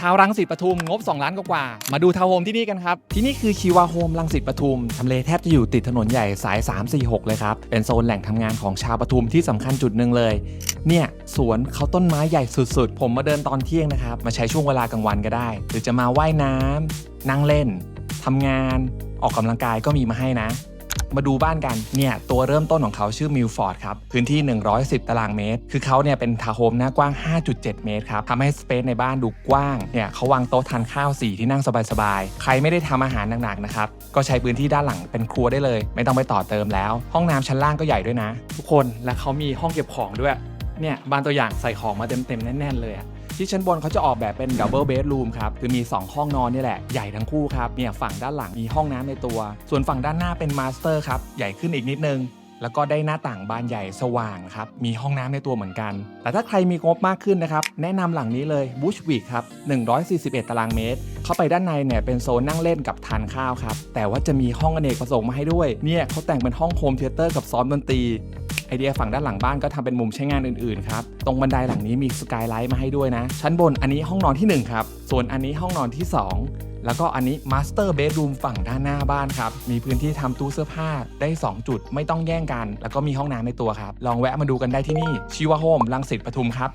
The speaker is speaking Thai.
ชาวรังสิตปทุมงบ 2 ล้านกว่า มาดูทาวน์โฮมที่นี่กันครับ ที่นี่คือชีวาโฮมรังสิตปทุมทำเลแทบจะอยู่ติดถนนใหญ่สาย 346 เลยครับ เป็นโซนแหล่งทำงานของชาวปทุมที่สำคัญจุดหนึ่งเลย เนี่ยสวนเขาต้นไม้ใหญ่สุดๆ ผมมาเดินตอนเที่ยงนะครับ มาใช้ช่วงเวลากลางวันก็ได้ หรือจะมาว่ายน้ำนั่งเล่นทำงาน ออกกำลังกายก็มีมาให้นะ มาดูบ้านกัน เนี่ยตัวเริ่มต้นของเขาชื่อมิลฟอร์ดครับ พื้นที่ 110 ตารางเมตร คือเขาเนี่ยเป็นทาวน์โฮมหน้ากว้าง 5.7 เมตรครับทำให้สเปซในบ้านดูกว้าง เนี่ยเขาวางโต๊ะทานข้าว 4 ที่นั่งสบายๆ ใครไม่ได้ทำอาหารหนักๆนะครับ ก็ใช้พื้นที่ด้านหลังเป็นครัวได้เลย ไม่ต้องไปต่อเติมแล้ว ห้องน้ำชั้นล่างก็ใหญ่ด้วยนะ ทุกคน และเขามีห้องเก็บของด้วย เนี่ยบ้านตัวอย่างใส่ของมาเต็มๆแน่นๆเลยอะ ที่ชั้นบนเขาจะออกแบบเป็นดับเบิลเบดรูมครับคือมี 2 ห้องนอนนี่แหละ ใหญ่ทั้งคู่ครับเนี่ยฝั่งด้านหลังมีห้องน้ำในตัว ส่วนฝั่งด้านหน้าเป็นมาสเตอร์ครับใหญ่ขึ้นอีกนิดนึงแล้วก็ได้หน้าต่างบานใหญ่สว่างครับ มีห้องน้ำในตัวเหมือนกัน แต่ถ้าใครมีงบมากขึ้นนะครับ แนะนำหลังนี้เลยบูชวิกครับ 141 ตารางเมตร เข้าไปด้านในเนี่ยเป็นโซนนั่งเล่นกับทานข้าวครับ แต่ว่าจะมีห้องอเนกประสงค์มาให้ด้วย เนี่ยเขาแต่งเป็นห้องโฮมเทเตอร์กับซ้อมดนตรี ไอเดียฝั่งด้านหลังบ้านก็ทำเป็นมุมใช้งานอื่นๆครับ ตรงบันไดหลังนี้มีสกายไลท์มาให้ด้วยนะ ชั้นบนอันนี้ห้องนอนที่ 1 ครับ ส่วนอันนี้ห้องนอนที่ 2 แล้วก็อันนี้มาสเตอร์เบดรูมฝั่งด้านหน้าบ้านครับ มีพื้นที่ทำตู้เสื้อผ้าได้ 2 จุดไม่ต้องแย่งกัน แล้วก็มีห้องน้ำในตัวครับ ลองแวะมาดูกันได้ที่นี่ชิวาโฮมลังสิตปทุมครับ